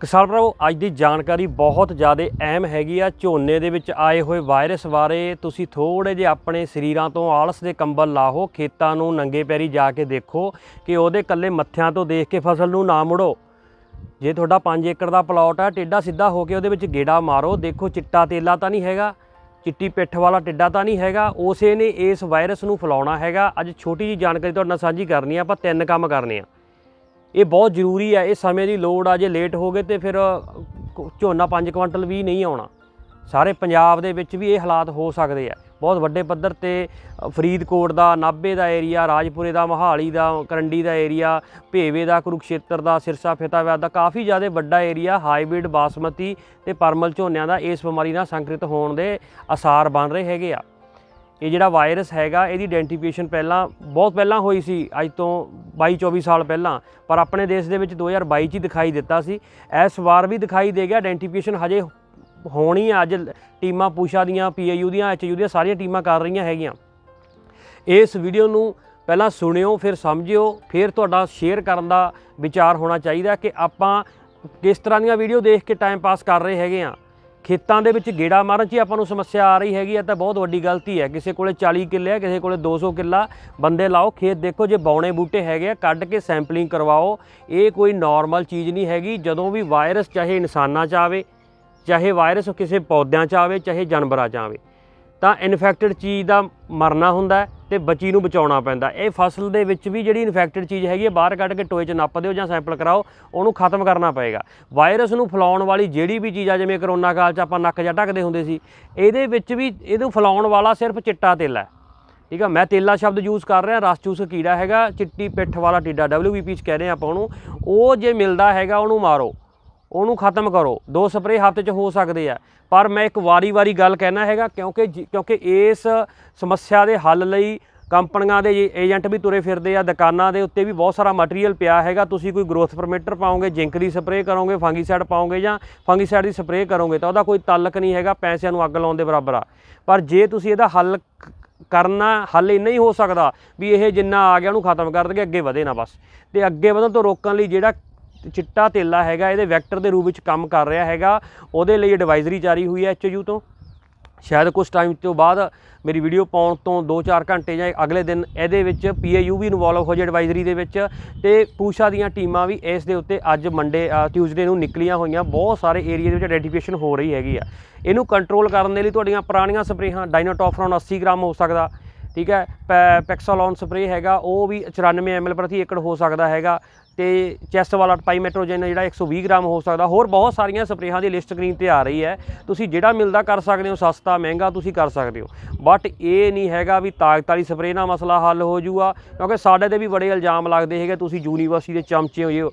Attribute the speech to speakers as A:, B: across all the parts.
A: ਕਿਸਾਨ ਭਰਾਵੋ, ਅੱਜ ਦੀ ਜਾਣਕਾਰੀ ਬਹੁਤ ਜ਼ਿਆਦਾ ਅਹਿਮ ਹੈਗੀ ਆ। ਝੋਨੇ ਦੇ ਵਿੱਚ ਆਏ ਹੋਏ ਵਾਇਰਸ ਬਾਰੇ ਤੁਸੀਂ ਥੋੜੇ ਜਿਹਾ ਆਪਣੇ ਸਰੀਰਾਂ ਤੋਂ ਆਲਸ ਦੇ ਕੰਬਲ ਲਾਹੋ, ਖੇਤਾਂ ਨੂੰ ਨੰਗੇ ਪੈਰੀ ਜਾ ਕੇ ਦੇਖੋ ਕਿ ਉਹਦੇ ਕੱਲੇ ਮੱਥਿਆਂ ਤੋਂ ਦੇਖ ਕੇ ਫਸਲ ਨੂੰ ਨਾ ਮੁੜੋ। ਜੇ ਤੁਹਾਡਾ 5 ਏਕੜ ਦਾ ਪਲਾਟ ਆ ਟੇਡਾ ਸਿੱਧਾ ਹੋ ਕੇ ਉਹਦੇ ਵਿੱਚ ਗੇੜਾ ਮਾਰੋ। ਦੇਖੋ, ਚਿੱਟਾ ਤੇਲਾ ਤਾਂ ਨਹੀਂ ਹੈਗਾ, ਚਿੱਟੀ ਪਿੱਠ ਵਾਲਾ ਟਿੱਡਾ ਤਾਂ ਨਹੀਂ ਹੈਗਾ। ਉਸੇ ਨੇ ਇਸ ਵਾਇਰਸ ਨੂੰ ਫੈਲਾਉਣਾ ਹੈਗਾ। ਅੱਜ ਛੋਟੀ ਜੀ ਜਾਣਕਾਰੀ ਤੁਹਾਡੇ ਨਾਲ ਸਾਂਝੀ ਕਰਨੀ ਆ, ਆਪਾਂ ਤਿੰਨ ਕੰਮ ਕਰਨੇ ਆ। ਇਹ ਬਹੁਤ ਜ਼ਰੂਰੀ ਹੈ, ਇਹ ਸਮੇਂ ਦੀ ਲੋੜ ਆ, ਜੇ ਲੇਟ ਹੋ ਗਏ ਤੇ ਫਿਰ ਝੋਨਾ 5 ਕੁਇੰਟਲ ਵੀ ਨਹੀਂ ਆਉਣਾ। ਸਾਰੇ ਪੰਜਾਬ ਦੇ ਵਿੱਚ ਵੀ ਇਹ ਹਾਲਾਤ ਹੋ ਸਕਦੇ ਆ। ਬਹੁਤ ਵੱਡੇ ਪੱਧਰ ਤੇ ਫਰੀਦਕੋਟ ਦਾ, ਨਾਭੇ ਦਾ ਏਰੀਆ ਰਾਜਪੁਰੇ ਦਾ, ਮੋਹਾਲੀ ਦਾ, ਕਰੰਡੀ ਦਾ ਏਰੀਆ ਭੇਵੇ ਦਾ, ਕੁਰੂਕਸ਼ੇਤਰ ਦਾ, ਸਿਰਸਾ ਫਤਿਆਬਾਦ ਦਾ, ਕਾਫੀ ਜ਼ਿਆਦਾ ਵੱਡਾ ਏਰੀਆ ਹਾਈਬ੍ਰਿਡ ਬਾਸਮਤੀ ਤੇ ਪਰਮਲ ਝੋਨਿਆਂ ਦਾ ਇਸ ਬਿਮਾਰੀ ਨਾਲ ਸੰਕ੍ਰਿਤ ਹੋਣ ਦੇ ਅਸਾਰ ਬਣ ਰਹੇ ਹੈਗੇ ਆ। ਇਹ ਜਿਹੜਾ ਵਾਇਰਸ ਹੈਗਾ, ਇਹਦੀ ਆਇਡੈਂਟੀਫਿਕੇਸ਼ਨ ਪਹਿਲਾਂ, ਬਹੁਤ ਪਹਿਲਾਂ ਹੋਈ ਸੀ, ਅੱਜ ਤੋਂ 22 24 ਸਾਲ ਪਹਿਲਾਂ, ਪਰ ਆਪਣੇ ਦੇਸ਼ ਦੇ ਵਿੱਚ 2022 ਚ ਹੀ ਦਿਖਾਈ ਦਿੱਤਾ ਸੀ। ਇਸ ਵਾਰ ਵੀ ਦਿਖਾਈ ਦੇ ਗਿਆ ਆਇਡੈਂਟੀਫਿਕੇਸ਼ਨ ਹਜੇ ਹੋਣੀ ਆ, ਅੱਜ ਟੀਮਾਂ ਪੂਸ਼ਾ ਦੀਆਂ, ਪੀਏਯੂ ਦੀਆਂ ਐਚਯੂ ਦੀਆਂ, ਸਾਰੀਆਂ ਟੀਮਾਂ ਕਰ ਰਹੀਆਂ ਹੈਗੀਆਂ। ਇਸ ਵੀਡੀਓ ਨੂੰ ਪਹਿਲਾਂ ਸੁਣਿਓ, ਫਿਰ ਸਮਝਿਓ, ਫਿਰ ਤੁਹਾਡਾ ਸ਼ੇਅਰ ਕਰਨ ਦਾ ਵਿਚਾਰ ਹੋਣਾ ਚਾਹੀਦਾ ਕਿ ਆਪਾਂ ਕਿਸ ਤਰ੍ਹਾਂ ਦੀਆਂ ਵੀਡੀਓ ਦੇਖ ਕੇ ਟਾਈਮ ਪਾਸ ਕਰ ਰਹੇ ਹੈਗੇ ਆ। ਖੇਤਾਂ ਦੇ ਵਿੱਚ ਗੇੜਾ ਮਾਰਨ 'ਚ ਹੀ ਆਪਾਂ ਨੂੰ ਸਮੱਸਿਆ ਆ ਰਹੀ ਹੈਗੀ ਹੈ ਤਾਂ ਬਹੁਤ ਵੱਡੀ ਗਲਤੀ ਹੈ। ਕਿਸੇ ਕੋਲੇ 40 ਕਿੱਲੇ ਆ, ਕਿਸੇ ਕੋਲੇ 200 ਕਿੱਲਾ। ਬੰਦੇ ਲਾਓ, ਖੇਤ ਦੇਖੋ, ਜੇ ਬੌਣੇ ਬੂਟੇ ਹੈਗੇ ਆ, ਕੱਢ ਕੇ ਸੈਂਪਲਿੰਗ ਕਰਵਾਓ। ਇਹ ਕੋਈ ਨਾਰਮਲ ਚੀਜ਼ ਨਹੀਂ ਹੈਗੀ, ਜਦੋਂ ਵੀ ਵਾਇਰਸ ਚਾਹੇ ਇਨਸਾਨਾਂ 'ਚ ਆਵੇ, ਚਾਹੇ ਵਾਇਰਸ ਕਿਸੇ ਪੌਦਿਆਂ 'ਚ ਆਵੇ, ਚਾਹੇ ਜਾਨਵਰਾਂ 'ਚ ਆਵੇ, ਤਾਂ ਇਨਫੈਕਟਡ ਚੀਜ਼ ਦਾ ਮਰਨਾ ਹੁੰਦਾ ਹੈ। ਤੇ ਬੱਚੀ ਨੂੰ ਬਚਾਉਣਾ ਪੈਂਦਾ। ਇਹ ਫਸਲ ਦੇ ਵਿੱਚ ਵੀ ਜਿਹੜੀ ਇਨਫੈਕਟਡ ਚੀਜ਼ ਹੈਗੀ ਹੈ ਬਾਹਰ ਕੱਢ ਕੇ ਟੋਏ 'ਚ ਨੱਪ ਦਿਓ ਜਾਂ ਸੈਂਪਲ ਕਰਾਓ, ਉਹਨੂੰ ਖਤਮ ਕਰਨਾ ਪਏਗਾ। ਵਾਇਰਸ ਨੂੰ ਫੈਲਾਉਣ ਵਾਲੀ ਜਿਹੜੀ ਵੀ ਚੀਜ਼ ਆ, ਜਿਵੇਂ ਕਰੋਨਾ ਕਾਲ 'ਚ ਆਪਾਂ ਨੱਕ ਜਾਂ ਢੱਕਦੇ ਹੁੰਦੇ ਸੀ, ਇਹਦੇ ਵਿੱਚ ਵੀ ਇਹਨੂੰ ਫੈਲਾਉਣ ਵਾਲਾ ਸਿਰਫ ਚਿੱਟਾ ਤੇਲਾ ਹੈ। ਠੀਕ ਆ? ਮੈਂ ਤੇਲਾ ਸ਼ਬਦ ਯੂਜ਼ ਕਰ ਰਿਹਾ, ਰਸ ਚੂਸ ਕੀੜਾ ਹੈਗਾ, ਚਿੱਟੀ ਪਿੱਠ ਵਾਲਾ ਟਿੱਡਾ WBP ਚ ਕਹਿੰਦੇ ਆਪਾਂ ਉਹਨੂੰ। ਉਹ ਜੇ ਮਿਲਦਾ ਹੈਗਾ, ਉਹਨੂੰ ਮਾਰੋ। ਉਹਨੂੰ ਖਤਮ ਕਰੋ। ਦੋ ਸਪਰੇਅ ਹਫ਼ਤੇ ਚ ਹੋ ਸਕਦੇ ਆ। ਪਰ ਮੈਂ ਇੱਕ ਵਾਰੀ-ਵਾਰੀ ਗੱਲ ਕਹਿਣਾ ਹੈਗਾ, ਕਿਉਂਕਿ ਜਿ- ਕਿਉਂਕਿ ਇਸ ਸਮੱਸਿਆ ਦੇ ਹੱਲ ਲਈ ਕੰਪਨੀਆਂ ਦੇ ਏਜੰਟ ਵੀ ਤੁਰੇ ਫਿਰਦੇ ਆ, ਦੁਕਾਨਾਂ ਦੇ ਉੱਤੇ ਵੀ ਬਹੁਤ ਸਾਰਾ ਮਟੀਰੀਅਲ ਪਿਆ ਹੈਗਾ। ਤੁਸੀਂ ਕੋਈ ਗਰੋਥ ਪਰਮਿਟਰ ਪਾਓਗੇ, ਜਿੰਕ ਦੀ ਸਪਰੇਅ ਕਰੋਗੇ ਫੰਗੀਸਾਈਡ ਪਾਓਗੇ ਜਾਂ ਫੰਗੀਸਾਈਡ ਦੀ ਸਪਰੇਅ ਕਰੋਗੇ, ਤਾਂ ਉਹਦਾ ਕੋਈ ਤਾਲਕ ਨਹੀਂ ਹੈਗਾ, ਪੈਸਿਆਂ ਨੂੰ ਅੱਗ ਲਾਉਣ ਦੇ ਬਰਾਬਰ ਆ। ਪਰ ਜੇ ਤੁਸੀਂ ਇਹਦਾ ਹੱਲ ਕਰਨਾ, ਹੱਲ ਇੰਨਾ ਹੀ ਹੋ ਸਕਦਾ ਵੀ ਇਹ ਜਿੰਨਾ ਆ ਗਿਆ ਉਹਨੂੰ ਖਤਮ ਕਰ ਦੇਗੇ ਅੱਗੇ ਵਧੇ ਨਾ ਬਸ। ਤੇ ਅੱਗੇ ਵਧਣ ਤੋਂ ਰੋਕਣ ਲਈ ਜਿਹੜਾ ਚਿੱਟਾ ਤੇਲਾ ਹੈਗਾ, ਇਹਦੇ ਵੈਕਟਰ ਦੇ ਰੂਪ ਵਿੱਚ ਕੰਮ ਕਰ ਰਿਹਾ ਹੈਗਾ। ਉਹਦੇ ਲਈ ਐਡਵਾਈਜ਼ਰੀ ਜਾਰੀ ਹੋਈ ਹੈ ਐਚਯੂ ਤੋਂ। ਸ਼ਾਇਦ ਕੁਝ ਟਾਈਮ ਤੋਂ ਬਾਅਦ ਮੇਰੀ ਵੀਡੀਓ ਪਾਉਣ ਤੋਂ 2-4 ਘੰਟੇ ਜਾਂ ਅਗਲੇ ਦਿਨ ਇਹਦੇ ਵਿੱਚ ਪੀਏਯੂ ਵੀ ਇਨਵੋਲਵ ਹੋ ਜਾਏ ਐਡਵਾਈਜ਼ਰੀ ਦੇ ਵਿੱਚ। ਤੇ ਪੂਸ਼ਾ ਦੀਆਂ ਟੀਮਾਂ ਵੀ ਇਸ ਦੇ ਉੱਤੇ ਅੱਜ ਮੰਡੇ ਟਿਊਜ਼ਡੇ ਨੂੰ ਨਿਕਲੀਆਂ ਹੋਈਆਂ। ਬਹੁਤ ਸਾਰੇ ਏਰੀਆ ਦੇ ਵਿੱਚ ਆਇਡੈਂਟੀਫਿਕੇਸ਼ਨ ਹੋ ਰਹੀ ਹੈਗੀ ਆ। ਇਹਨੂੰ ਕੰਟਰੋਲ ਕਰਨ ਦੇ ਲਈ ਤੁਹਾਡੀਆਂ ਪੁਰਾਣੀਆਂ ਸਪਰੇਹਾਂ ਡਾਇਨੋਟੋਫਰੋਨ 80 ਗ੍ਰਾਮ ਹੋ ਸਕਦਾ, ਠੀਕ ਹੈ? ਪੈ- ਪੈਕਸਾਲੋਨ ਸਪਰੇਅ ਹੈਗਾ, ਉਹ ਵੀ 94 ml ਪ੍ਰਤੀ ਏਕੜ ਹੋ ਸਕਦਾ ਹੈਗਾ। ਤੇ ਚੈਸਟ ਵਾਲਾ ਪਾਈਮੈਟ੍ਰੋਜਨ ਜਿਹੜਾ 120 ਗ੍ਰਾਮ ਹੋ ਸਕਦਾ। ਹੋਰ ਬਹੁਤ ਸਾਰੀਆਂ ਸਪਰੇਹਾਂ ਦੀ ਲਿਸਟ ਸਕਰੀਨ ਤੇ ਆ ਰਹੀ ਹੈ। ਤੁਸੀਂ ਜਿਹੜਾ ਮਿਲਦਾ ਕਰ ਸਕਦੇ ਹੋ, ਸਸਤਾ, ਮਹਿੰਗਾ ਤੁਸੀਂ ਕਰ ਸਕਦੇ ਹੋ। ਬਟ ਇਹ ਨਹੀਂ ਹੈਗਾ ਵੀ ਤਾਕਤ ਵਾਲੀ ਸਪਰੇਅ ਨਾਲ ਮਸਲਾ ਹੱਲ ਹੋ ਜੂਗਾ, ਕਿਉਂਕਿ ਸਾਡੇ ਤੇ ਵੀ ਬੜੇ ਇਲਜ਼ਾਮ ਲੱਗਦੇ ਹੈਗੇ। ਤੁਸੀਂ ਯੂਨੀਵਰਸਿਟੀ ਦੇ ਚਮਚੇ ਹੋ ਜਿਓ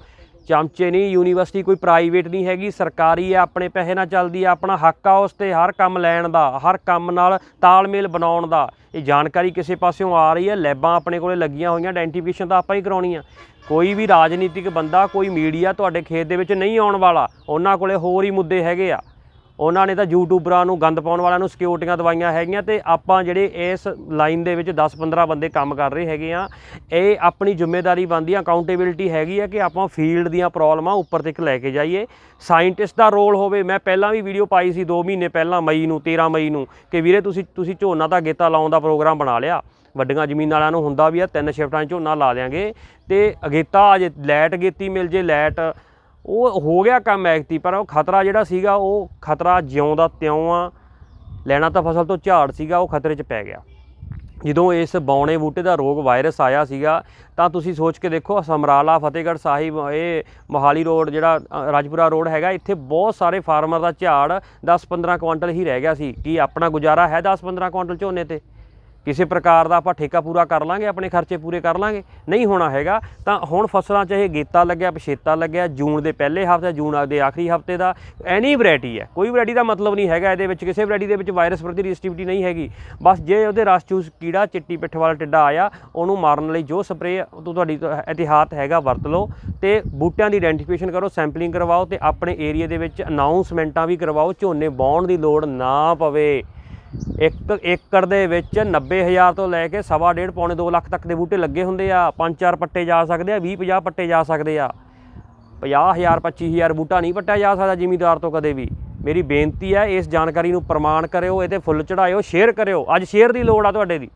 A: ਚਮਚੇ ਨਹੀਂ, ਯੂਨੀਵਰਸਿਟੀ ਕੋਈ ਪ੍ਰਾਈਵੇਟ ਨਹੀਂ ਹੈਗੀ, ਸਰਕਾਰੀ ਆ ਆਪਣੇ ਪੈਸੇ ਨਾਲ ਚੱਲਦੀ ਹੈ, ਆਪਣਾ ਹੱਕ ਆ ਉਸ ਤੇ ਹਰ ਕੰਮ ਲੈਣ ਦਾ, ਹਰ ਕੰਮ ਨਾਲ ਤਾਲਮੇਲ ਬਣਾਉਣ ਦਾ। ਇਹ ਜਾਣਕਾਰੀ ਕਿਸੇ ਪਾਸਿਓਂ ਆ ਰਹੀ ਹੈ, ਲੈਬਾਂ ਆਪਣੇ ਕੋਲੇ ਲੱਗੀਆਂ ਹੋਈਆਂ ਆਇਡੈਂਟੀਫਿਕੇਸ਼ਨ ਤਾਂ ਆਪਾਂ ਹੀ ਕਰਾਉਣੀ ਆ ਕੋਈ ਵੀ ਰਾਜਨੀਤਿਕ ਬੰਦਾ, ਕੋਈ ਮੀਡੀਆ ਤੁਹਾਡੇ ਖੇਤ ਦੇ ਵਿੱਚ ਨਹੀਂ ਆਉਣ ਵਾਲਾ, ਉਹਨਾਂ ਕੋਲੇ ਹੋਰ ਹੀ ਮੁੱਦੇ ਹੈਗੇ ਆ। ਉਹਨਾਂ ਨੇ ਤਾਂ ਯੂਟਿਊਬਰਾਂ ਨੂੰ ਗੰਦ ਪਾਉਣ ਵਾਲਿਆਂ ਨੂੰ ਸਿਕਿਉਰਟੀਆਂ ਦਵਾਈਆਂ ਹੈਗੀਆਂ ਤੇ ਆਪਾਂ ਜਿਹੜੇ ਇਸ ਲਾਈਨ ਦੇ ਵਿੱਚ 10-15 ਬੰਦੇ ਕੰਮ ਕਰ ਰਹੇ ਹੈਗੇ ਆ, ਇਹ ਆਪਣੀ ਜ਼ਿੰਮੇਵਾਰੀ ਬਣਦੀ ਆ ਅਕਾਊਂਟੇਬਿਲਟੀ ਹੈਗੀ ਆ ਕਿ ਆਪਾਂ ਫੀਲਡ ਦੀਆਂ ਪ੍ਰੋਬਲਮਾਂ ਉੱਪਰ ਤੱਕ ਲੈ ਕੇ ਜਾਈਏ। ਸਾਇੰਟਿਸਟ ਦਾ ਰੋਲ ਹੋਵੇ, ਮੈਂ ਪਹਿਲਾਂ ਵੀ ਵੀਡੀਓ ਪਾਈ ਸੀ 2 ਮਹੀਨੇ ਪਹਿਲਾਂ, ਮਈ ਨੂੰ 13 ਮਈ ਨੂੰ, ਕਿ ਵੀਰੇ ਤੁਸੀਂ ਤੁਸੀਂ ਝੋਨਾ ਦਾ ਗੇਤਾ ਲਾਉਣ ਦਾ ਪ੍ਰੋਗਰਾਮ ਬਣਾ ਲਿਆ। ਵੱਡੀਆਂ ਜ਼ਮੀਨਾਂ ਵਾਲਿਆਂ ਨੂੰ ਹੁੰਦਾ ਵੀ ਆ, ਤਿੰਨ ਸ਼ਿਫਟਾਂ ਝੋਨਾ ਲਾ ਦਿਆਂਗੇ ਤੇ ਅਗੇਤਾ ਅਜੇ ਲੈਟ ਗੇਤੀ ਮਿਲ ਜੇ ਲੈਟ ਉਹ ਹੋ ਗਿਆ ਕੰਮ ਐਕਤੀ ਪਰ ਉਹ ਖਤਰਾ ਜਿਹੜਾ ਸੀਗਾ, ਉਹ ਖਤਰਾ ਜਿਉਂ ਦਾ ਤਿਉਂ ਆ। ਲੈਣਾ ਤਾਂ ਫਸਲ ਤੋਂ ਝਾੜ ਸੀਗਾ, ਉਹ ਖਤਰੇ 'ਚ ਪੈ ਗਿਆ। ਜਦੋਂ ਇਸ ਬੌਣੇ ਬੂਟੇ ਦਾ ਰੋਗ ਵਾਇਰਸ ਆਇਆ ਸੀਗਾ, ਤਾਂ ਤੁਸੀਂ ਸੋਚ ਕੇ ਦੇਖੋ, ਸਮਰਾਲਾ, ਫਤਿਹਗੜ੍ਹ ਸਾਹਿਬ, ਇਹ ਮੋਹਾਲੀ ਰੋਡ ਜਿਹੜਾ ਰਾਜਪੁਰਾ ਰੋਡ ਹੈਗਾ, ਇੱਥੇ ਬਹੁਤ ਸਾਰੇ ਫਾਰਮਰ ਦਾ ਝਾੜ 10-15 ਕੁਇੰਟਲ ਹੀ ਰਹਿ ਗਿਆ ਸੀ। ਕੀ ਆਪਣਾ ਗੁਜ਼ਾਰਾ ਹੈ 10-15 ਕੁਇੰਟਲ ਝੋਨੇ ਤੇ? ਕਿਸੇ ਪ੍ਰਕਾਰ ਦਾ ਆਪਾਂ ਠੇਕਾ ਪੂਰਾ ਕਰ ਲਾਂਗੇ, ਆਪਣੇ ਖਰਚੇ ਪੂਰੇ ਕਰ ਲਾਂਗੇ, ਨਹੀਂ ਹੋਣਾ ਹੈਗਾ, ਤਾਂ ਹੁਣ ਫਸਲਾਂ ਚਾਹੇ ਗੇਤਾ ਲੱਗਿਆ, ਪਛੇਤਾ ਲੱਗਿਆ, ਜੂਨ ਦੇ ਪਹਿਲੇ ਹਫ਼ਤੇ, ਜੂਨ ਦੇ ਆਖਰੀ ਹਫ਼ਤੇ ਦਾ, ਐਨੀ ਵੈਰਾਈਟੀ ਹੈ। ਕੋਈ ਵੈਰਾਈਟੀ ਦਾ ਮਤਲਬ ਨਹੀਂ ਹੈਗਾ ਇਹਦੇ ਵਿੱਚ, ਕਿਸੇ ਵੈਰਾਈਟੀ ਦੇ ਵਿੱਚ ਵਾਇਰਸ ਪ੍ਰਤੀ ਰੈਸਿਸਟਿਵਿਟੀ ਨਹੀਂ ਹੈਗੀ। ਬਸ ਜੇ ਉਹਦੇ ਰਸ, ਚੂਸ, ਕੀੜਾ, ਚਿੱਟੀ ਪਿੱਠ ਵਾਲਾ ਟਿੱਡਾ ਆਇਆ, ਉਹਨੂੰ ਮਾਰਨ ਲਈ ਜੋ ਸਪਰੇਅ ਤੋਂ ਤੁਹਾਡੀ ਇਤਿਹਾਤ ਹੈਗਾ, ਵਰਤ ਲਓ ਤੇ ਬੂਟਿਆਂ ਦੀ ਆਇਡੈਂਟੀਫਿਕੇਸ਼ਨ ਕਰੋ ਸੈਂਪਲਿੰਗ ਕਰਵਾਓ ਤੇ ਆਪਣੇ ਏਰੀਆ ਦੇ ਵਿੱਚ ਅਨਾਉਂਸਮੈਂਟਾਂ ਵੀ ਕਰਵਾਓ, ਝੋਨੇ ਬਾਉਣ ਦੀ ਲੋੜ ਨਾ ਪਵੇ। ਇੱਕ ਏਕੜ ਦੇ ਵਿੱਚ 90000 ਤੋਂ ਲੈ ਕੇ ਸਵਾ ਡੇਢ, ਪੌਣੇ 2 ਲੱਖ ਤੱਕ ਦੇ ਬੂਟੇ ਲੱਗੇ ਹੁੰਦੇ ਆ। ਪੰਜ ਚਾਰ ਪੱਟੇ ਜਾ ਸਕਦੇ ਆ 20 50 ਪੱਟੇ ਜਾ ਸਕਦੇ ਆ। 50000 25000 ਬੂਟਾ ਨਹੀਂ ਪੱਟਿਆ ਜਾ ਸਕਦਾ ਜ਼ਿਮੀਦਾਰ ਤੋਂ ਕਦੇ ਵੀ। ਮੇਰੀ ਬੇਨਤੀ ਹੈ, ਇਸ ਜਾਣਕਾਰੀ ਨੂੰ ਪ੍ਰਮਾਣ ਕਰਿਓ, ਇਹਦੇ ਫੁੱਲ ਚੜਾਇਓ ਸ਼ੇਅਰ ਕਰਿਓ। ਅੱਜ ਸ਼ੇਅਰ ਦੀ ਲੋੜ ਆ ਤੁਹਾਡੇ ਦੀ।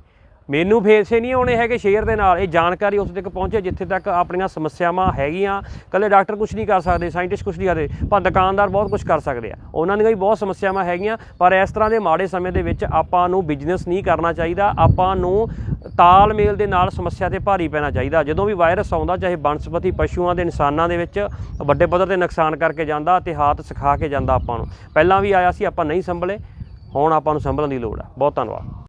A: ਮੈਨੂੰ ਫੇਸੇ ਨਹੀਂ ਆਉਣੇ ਹੈਗੇ ਸ਼ੇਅਰ ਦੇ ਨਾਲ। ਇਹ ਜਾਣਕਾਰੀ ਉਸ ਤੱਕ ਪਹੁੰਚੇ ਜਿੱਥੇ ਤੱਕ ਆਪਣੀਆਂ ਸਮੱਸਿਆਵਾਂ ਹੈਗੀਆਂ। ਕੱਲੇ ਡਾਕਟਰ ਕੁਝ ਨਹੀਂ ਕਰ ਸਕਦੇ, ਸਾਇੰਟਿਸਟ ਕੁਝ ਨਹੀਂ ਕਰਦੇ, ਪਰ ਦੁਕਾਨਦਾਰ ਬਹੁਤ ਕੁਝ ਕਰ ਸਕਦੇ ਆ। ਉਹਨਾਂ ਦੀਆਂ ਵੀ ਬਹੁਤ ਸਮੱਸਿਆਵਾਂ ਹੈਗੀਆਂ, ਪਰ ਇਸ ਤਰ੍ਹਾਂ ਦੇ ਮਾੜੇ ਸਮੇਂ ਦੇ ਵਿੱਚ ਆਪਾਂ ਨੂੰ ਬਿਜ਼ਨਸ ਨਹੀਂ ਕਰਨਾ ਚਾਹੀਦਾ। ਆਪਾਂ ਨੂੰ ਤਾਲਮੇਲ ਦੇ ਨਾਲ ਸਮੱਸਿਆ ਤੇ ਭਾਰੀ ਪੈਣਾ ਚਾਹੀਦਾ। ਜਦੋਂ ਵੀ ਵਾਇਰਸ ਆਉਂਦਾ, ਚਾਹੇ ਬਨਸਪਤੀ ਪਸ਼ੂਆਂ ਦੇ ਇਨਸਾਨਾਂ ਦੇ ਵਿੱਚ ਵੱਡੇ ਪੱਧਰ ਤੇ ਨੁਕਸਾਨ ਕਰਕੇ ਜਾਂਦਾ ਤੇ ਹਾਥ ਸਿਖਾ ਕੇ ਜਾਂਦਾ ਆਪਾਂ ਨੂੰ। ਪਹਿਲਾਂ ਵੀ ਆਇਆ ਸੀ, ਆਪਾਂ ਨਹੀਂ ਸੰਭਲੇ। ਹੁਣ ਆਪਾਂ ਨੂੰ ਸੰਭਲਣ ਦੀ ਲੋੜ ਆ। ਬਹੁਤ ਧੰਨਵਾਦ।